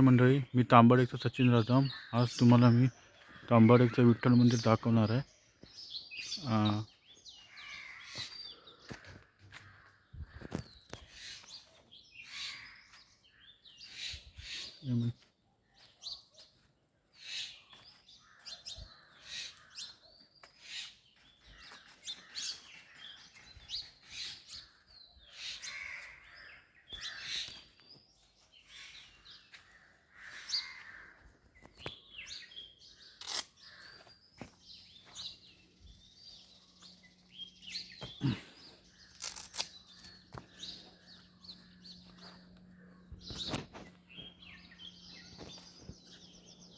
मंडळी मी तांबाडेचं सचिन राजाम. आज तुम्हाला मी तांबाडेकचं विठ्ठल मंदिर दाखवणार आहे. अं,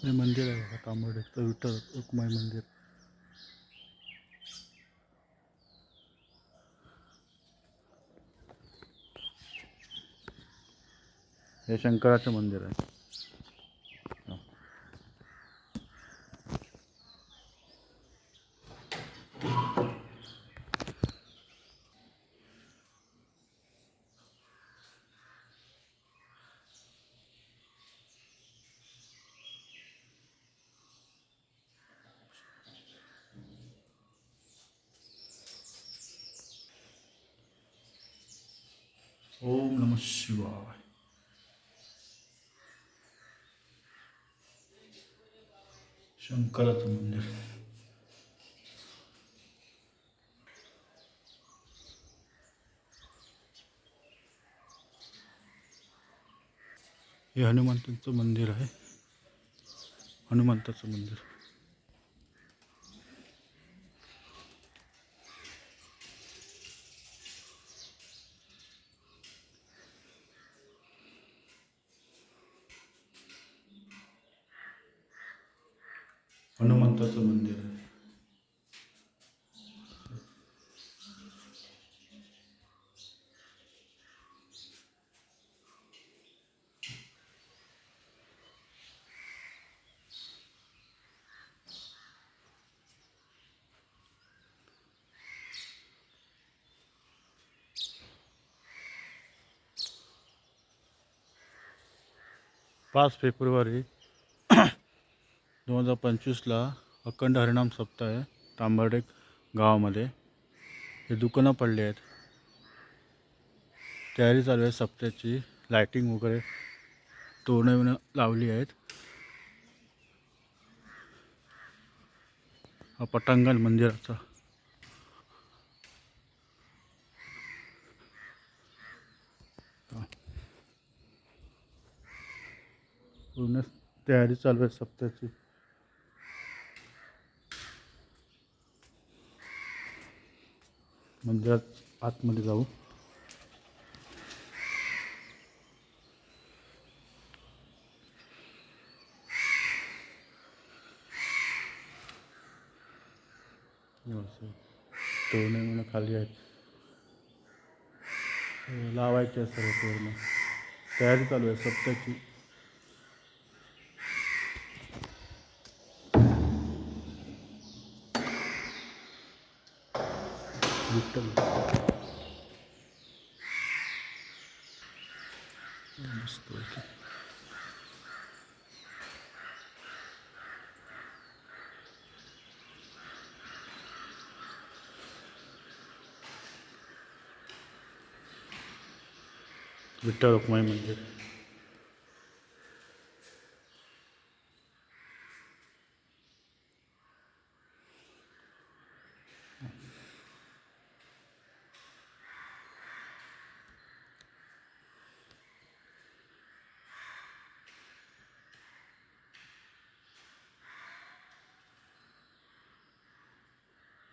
हे मंदिर आहे बघा तांबाडेचं विठ्ठल रुक्माई मंदिर. हे शंकराचं मंदिर आहे. ओम नम शिवाय। शंकराचं मंदिर। हे हनुमंताचं मंदिर आहे. हनुमंताचं मंदिर. हनुमंताचं मंदिर आहे पाच फेब्रुवारी दोन हजार पंचवीसला अखंड हरिणाम सप्ताह आहे तांबर्डे गावामध्ये. हे दुकानं पडले आहेत. तयारी चालू आहे सप्त्याची. लायटिंग वगैरे तोरणं लावली आहेत. हा पटांगण मंदिराचा. पूर्ण तयारी चालू आहे सप्त्याची. मंदिरात आतमध्ये जाऊ. तोरणे म्हणून खाली आहेत. हे लावायचे सर्व तोरणं तयारी चालू आहे. सप्त्याची मस्त पैकी. विठ्ठल रुक्माई मंदिर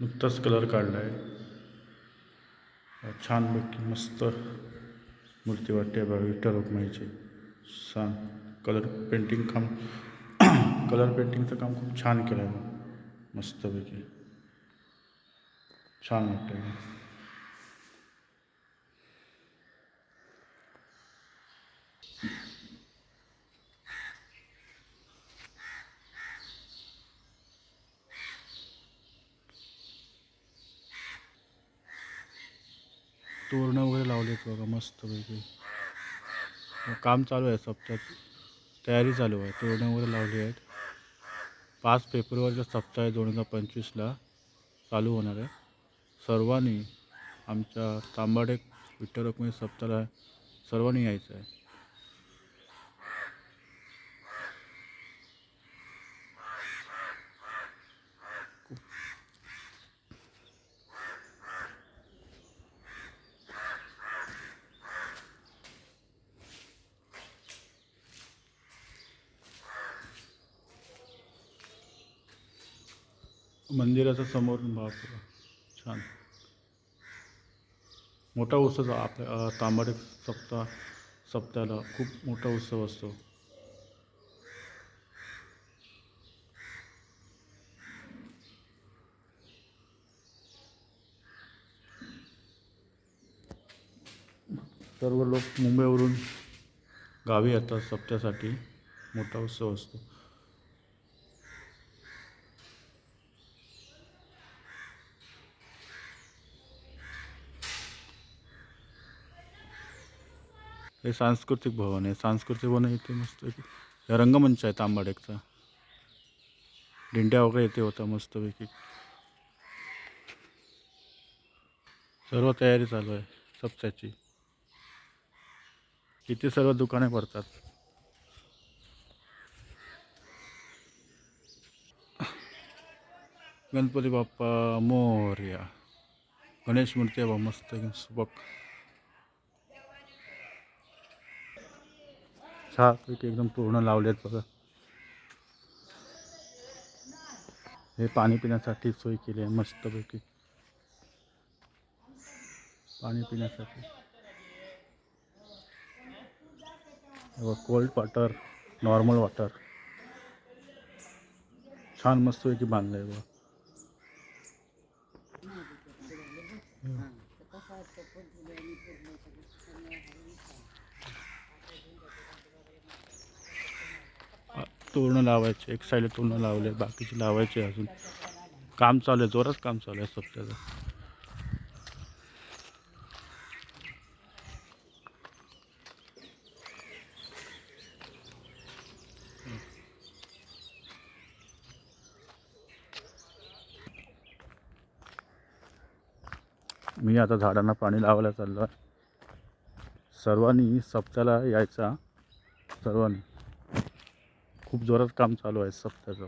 नुकताच कलर काढला आहे छानपैकी मस्त मूर्ती वाटते बघा विठ्ठल रुक्माईची छान कलर पेंटिंग काम कलर पेंटिंगचं काम खूप छान केलं आहे मस्तपैकी छान वाटतं तोरणं वगैरे लावलेत बघा मस्तपैकी. काम चालू आहे सप्त्यात तयारी चालू आहे. तोरणं वगैरे लावली आहेत. पाच फेब्रुवारीला सप्ताह आहे दोन हजार पंचवीसला. चालू होणार आहे. सर्वांनी आमच्या तांबाडे विठ्ठल रुक्मिणी सप्ताहाला सर्वांनी यायचं आहे. मंदिराचा समोर. भाग छान. मोठा उत्सव आपल्या तांबडे सप्ता सप्ताह सप्त्याला खूप मोठा उत्सव असतो. सर्व लोक मुंबईवरून गावी येतात सप्त्यासाठी. मोठा उत्सव असतो. हे सांस्कृतिक भवन आहे. सांस्कृतिक भवन इथे मस्त हे रंगमंच आहे तांबाडेकचा दिंड्या वगैरे इथे होता मस्तपैकी. सर्व तयारी चालू आहे सप्त्याची इथे सर्व दुकाने भरतात. गणपती बाप्पा मोर्या. गणेश मूर्ती बाबा मस्त सुबक. छानपैकी एकदम पूर्ण लावलेत बघा. हे पाणी पिण्यासाठी सोय केली आहे मस्तपैकी. पाणी पिण्यासाठी. कोल्ड वॉटर नॉर्मल वॉटर छान मस्तपैकी बांधलं आहे बघा. तोरणं लावायचे एक साईडला तोरणं लावले बाकीचे लावायचे अजून. काम चालू आहे जोरात काम चालू आहे सप्त्याचं मी आता झाडांना पाणी लावायला चाललो आहे. सर्वांनी सप्त्याला यायचा. सर्वांनी. खूप जोरात काम चालू आहे सप्ताचं